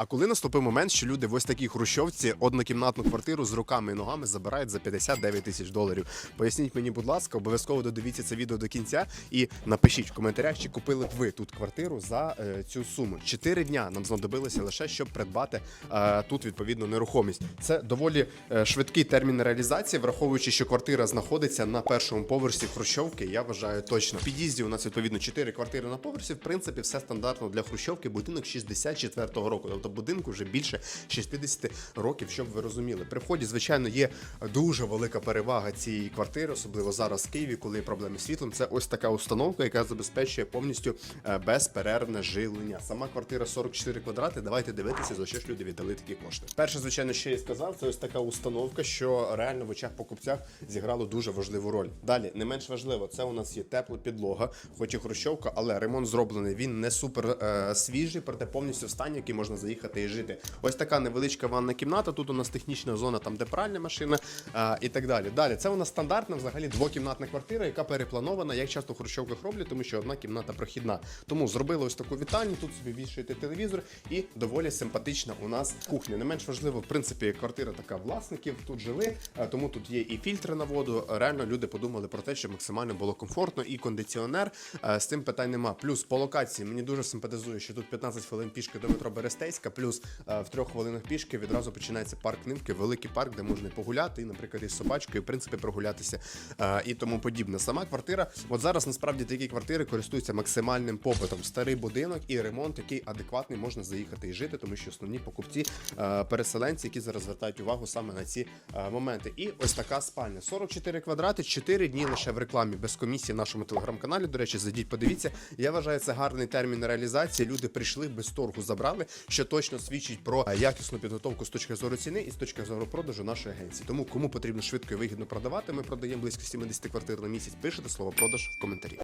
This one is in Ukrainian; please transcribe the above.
А коли наступив момент, що люди в ось такій хрущовці однокімнатну квартиру з руками і ногами забирають за 59 тисяч доларів? Поясніть мені, будь ласка, обов'язково додивіться це відео до кінця і напишіть в коментарях, чи купили б ви тут квартиру за е, цю суму. Чотири дня нам знадобилося лише щоб придбати е, тут відповідно нерухомість. Це доволі е, швидкий термін реалізації, враховуючи, що квартира знаходиться на першому поверсі хрущовки. Я вважаю точно. В під'їзді у нас відповідно 4 квартири на поверсі. В принципі, все стандартно для хрущовки. Будинок 64-го року. Тобто будинку вже більше 60 років, щоб ви розуміли. При вході, звичайно, є дуже велика перевага цієї квартири, особливо зараз в Києві, коли є проблеми з світлом. Це ось така установка, яка забезпечує повністю е, безперервне жилення. Сама квартира 44 квадрати. Давайте дивитися, за що ж люди віддали такі кошти. Перше, звичайно, що я сказав, це ось така установка, що реально в очах покупцях зіграло дуже важливу роль. Далі, не менш важливо, це у нас є тепла підлога, хоч і хрущовка, але ремонт зроблений. Він не супер е, свіжий, проте повністю в стані, який можна заїхати і жити. Ось така невеличка ванна кімната. Тут у нас технічна зона, там де пральна машина е, і так далі. Далі, це у нас стандартна взагалі двокімнатна квартира, яка перепланована, як часто в хрущовках роблять, тому що одна кімната прохідна. Тому зробили ось таку вітальню. Тут собі вішаєте телевізор і доволі симпатична у нас кухня. Не менш важливо, в принципі, квартира така власників тут жили, тому тут є і фільтри на воду. Реально люди подумали про те, щоб максимально було комфортно і кондиціонер. З цим питань нема. Плюс по локації мені дуже симпатизує, що тут 15 хвилин пішки до метро Берестейська, плюс е, в трьох хвилинах пішки відразу починається парк Нивки, великий парк, де можна погуляти, і, наприклад, із собачкою, в принципі, прогулятися е, і тому подібне. Сама квартира, от зараз насправді такі квартири користуються максимальним попитом. Старий будинок і ремонт, який адекватний, можна заїхати і жити, тому що основні покупці е, переселенці, які зараз звертають увагу саме на ці моменти. І ось така спальня. 44 квадрати, 4 дні лише в рекламі без комісії в нашому телеграм-каналі. До речі, зайдіть, подивіться. Я вважаю, це гарний термін реалізації. Люди прийшли без торгу, забрали, що точно свідчить про якісну підготовку з точки зору ціни і з точки зору продажу нашої агенції. Тому кому потрібно швидко і вигідно продавати, ми продаємо близько 70 квартир на місяць. Пишете слово продаж в коментарі.